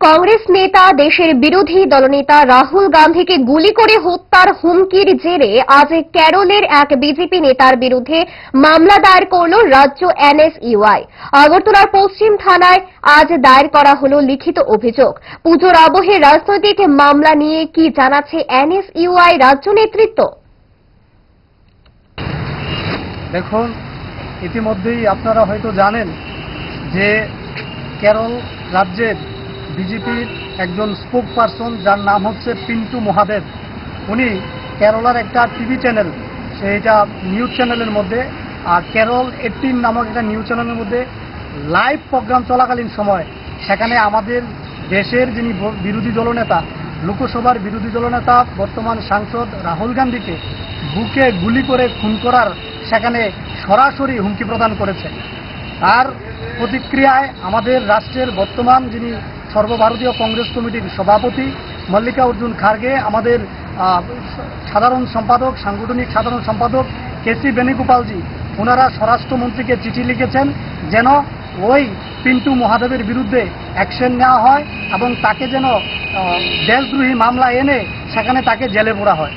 কংগ্রেস নেতা, দেশের বিরোধী দলনেতা রাহুল গান্ধীকে গুলি করে হত্যার হুমকির জেরে আজ কেরলের এক বিজেপি নেতার বিরুদ্ধে মামলা দায়ের করল রাজ্য এনএসইউআই। আগরতলার পশ্চিম থানায় আজ দায়ের করা হল লিখিত অভিযোগ। পুজোর আবহে রাজনৈতিক মামলা নিয়ে কি জানাচ্ছে এনএসইউআই রাজ্য নেতৃত্ব? দেখুন, ইতিমধ্যেই আপনারা হয়তো জানেন যে কেরল রাজ্যের বিজেপির একজন স্পোক পারসন যার নাম হচ্ছে পিন্টু মহাদেব। উনি কেরলার একটা টিভি চ্যানেল সেইটা নিউজ চ্যানেলের মধ্যে, আর কেরল এইটিন নামক একটা নিউজ চ্যানেলের মধ্যে লাইভ প্রোগ্রাম চলাকালীন সময়, সেখানে আমাদের দেশের যিনি বিরোধী দলনেতা, লোকসভার বিরোধী দলনেতা, বর্তমান সাংসদ রাহুল গান্ধীকে বুকে গুলি করে খুন করার সেখানে সরাসরি হুমকি প্রদান করেছে তার প্রতিক্রিয়ায় আমাদের রাষ্ট্রের বর্তমান যিনি সর্বভারতীয় কংগ্রেস কমিটির সভাপতি মল্লিকা অর্জুন খার্গে, আমাদের সাধারণ সম্পাদক, সাংগঠনিক সাধারণ সম্পাদক কে সি বেণুগোপালজি ওনারা স্বরাষ্ট্রমন্ত্রীকে চিঠি লিখেছেন যেন ওই পিন্টু মহাদেবের বিরুদ্ধে অ্যাকশন নেওয়া হয় এবং তাকে যেন দেশদ্রোহী মামলা এনে সেখানে তাকে জেলে পোড়া হয়।